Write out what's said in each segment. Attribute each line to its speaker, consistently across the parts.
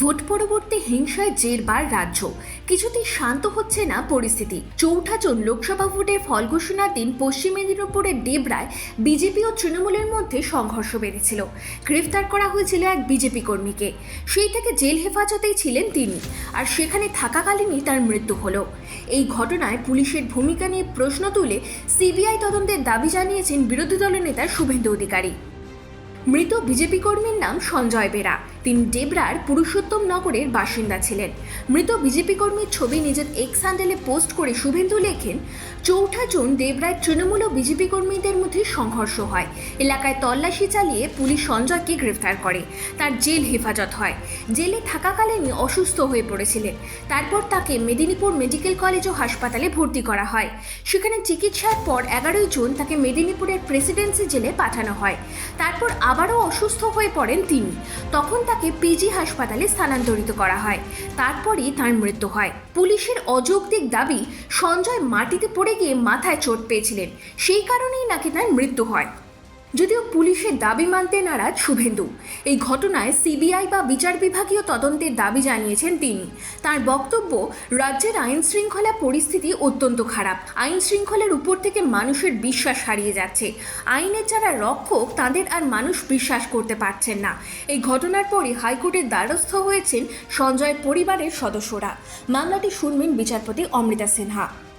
Speaker 1: Vote পরবর্তী হিংসায় জেরবার রাজ্য। কিছুতেই শান্ত হচ্ছে না পরিস্থিতি। চৌঠা জুন লোকসভা ভোটের ফল ঘোষণার দিন পশ্চিম মেদিনীপুরের ডেবরায় বিজেপি ও তৃণমূলের মধ্যে সংঘর্ষ বেড়েছিল। গ্রেফতার করা হয়েছিল এক বিজেপি কর্মীকে। সেই থেকে জেল হেফাজতেই ছিলেন তিনি। আর সেখানে থাকাকালীনই তার মৃত্যু হলো। এই ঘটনায় পুলিশের ভূমিকা নিয়ে প্রশ্ন তুলে সিবিআই তদন্তের দাবি জানিয়েছেন বিরোধী দলের নেতা শুভেন্দু অধিকারী। মৃত বিজেপি কর্মীর নাম সঞ্জয় বেরা। তিনি ডেবরার পুরুষোত্তম নগরের বাসিন্দা ছিলেন। মৃত বিজেপি কর্মীর ছবি নিজের এক্স হ্যান্ডেলে পোস্ট করে শুভেন্দু লেখেন, চৌঠা জুন দেবরায় তৃণমূল ও বিজেপি কর্মীদের মধ্যে সংঘর্ষ হয়। এলাকায় তল্লাশি চালিয়ে পুলিশ সঞ্জয়কে গ্রেফতার করে। তার জেল হেফাজত হয়। জেলে থাকাকালীনই অসুস্থ হয়ে পড়েছিলেন। তারপর তাকে মেদিনীপুর মেডিকেল কলেজ ও হাসপাতালে ভর্তি করা হয়। সেখানে চিকিৎসার পর এগারোই জুন তাকে মেদিনীপুরের প্রেসিডেন্সি জেলে পাঠানো হয়। তারপর আবারও অসুস্থ হয়ে পড়েন তিনি। তখন তাকে পিজি হাসপাতালে স্থানান্তরিত করা হয়। তারপরই তার মৃত্যু হয়। পুলিশের অযৌক্তিক দাবি, সঞ্জয় মাটিতে পড়ে গিয়ে মাথায় চোট পেয়েছিলেন। সেই কারণেই নাকি তার মৃত্যু হয়। যদিও পুলিশের দাবি মানতে নারাজ শুভেন্দু। এই ঘটনায় সিবিআই বা বিচার বিভাগীয় তদন্তের দাবি জানিয়েছেন তিনি। তার বক্তব্য, রাজ্যের আইন শৃঙ্খলা পরিস্থিতি অত্যন্ত খারাপ। আইন শৃঙ্খলার উপর থেকে মানুষের বিশ্বাস হারিয়ে যাচ্ছে। আইনের যারা রক্ষক, তাদের আর মানুষ বিশ্বাস করতে পারছেন না। এই ঘটনার পরই হাইকোর্টের দ্বারস্থ হয়েছেন সঞ্জয়ের পরিবারের সদস্যরা। মামলাটি শুনবেন বিচারপতি অমৃতা সিনহা।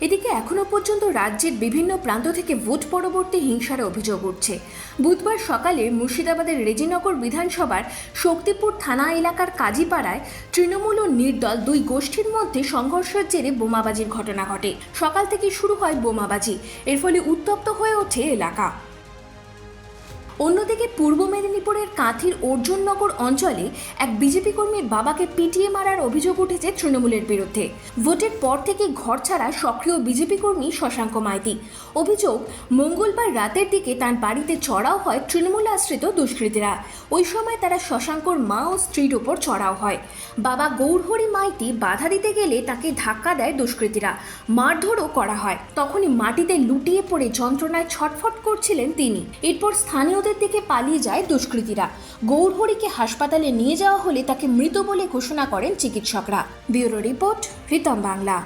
Speaker 1: এদিকে এখনও পর্যন্ত রাজ্যের বিভিন্ন প্রান্ত থেকে ভোট পরবর্তী হিংসার অভিযোগ উঠছে। বুধবার সকালে মুর্শিদাবাদের রেজিনগর বিধানসভার শক্তিপুর থানা এলাকার কাজীপাড়ায় তৃণমূল ও নির্দল দুই গোষ্ঠীর মধ্যে সংঘর্ষের জেরে বোমাবাজির ঘটনা ঘটে। সকাল থেকে শুরু হয় বোমাবাজি। এর ফলে উত্তপ্ত হয়ে ওঠে এলাকা। অন্যদিকে পূর্ব মেদিনীপুরের কাঁথির অর্জুননগর অঞ্চলে এক বিজেপি কর্মীর বাবাকে পিটিয়ে মারার অভিযোগ উঠেছে তৃণমূলের বিরুদ্ধে। ভোটের পর থেকে ঘর ছাড়া সক্রিয় বিজেপি কর্মী শশাঙ্ক মাইতি। অভিযোগ, মঙ্গলবার রাতের দিকে তার বাড়িতে চড়াও হয় তৃণমূল আশ্রিত দুষ্কৃতীরা। ওই সময় তারা শশাঙ্কর মা ও স্ত্রীর ওপর চড়াও হয়। বাবা গৌরহরি মাইতি বাধা দিতে গেলে তাকে ধাক্কা দেয় দুষ্কৃতীরা। মারধরও করা হয়। তখনই মাটিতে লুটিয়ে পড়ে যন্ত্রণায় ছটফট করছিলেন তিনি। এরপর স্থানীয়দের দিকে পালিয়ে যায় দুষ্কৃতীরা। গৌরহরিকে হাসপাতালে নিয়ে যাওয়া হলে তাকে মৃত বলে ঘোষণা করেন চিকিৎসকরা। Bureau report Ritam Bangla.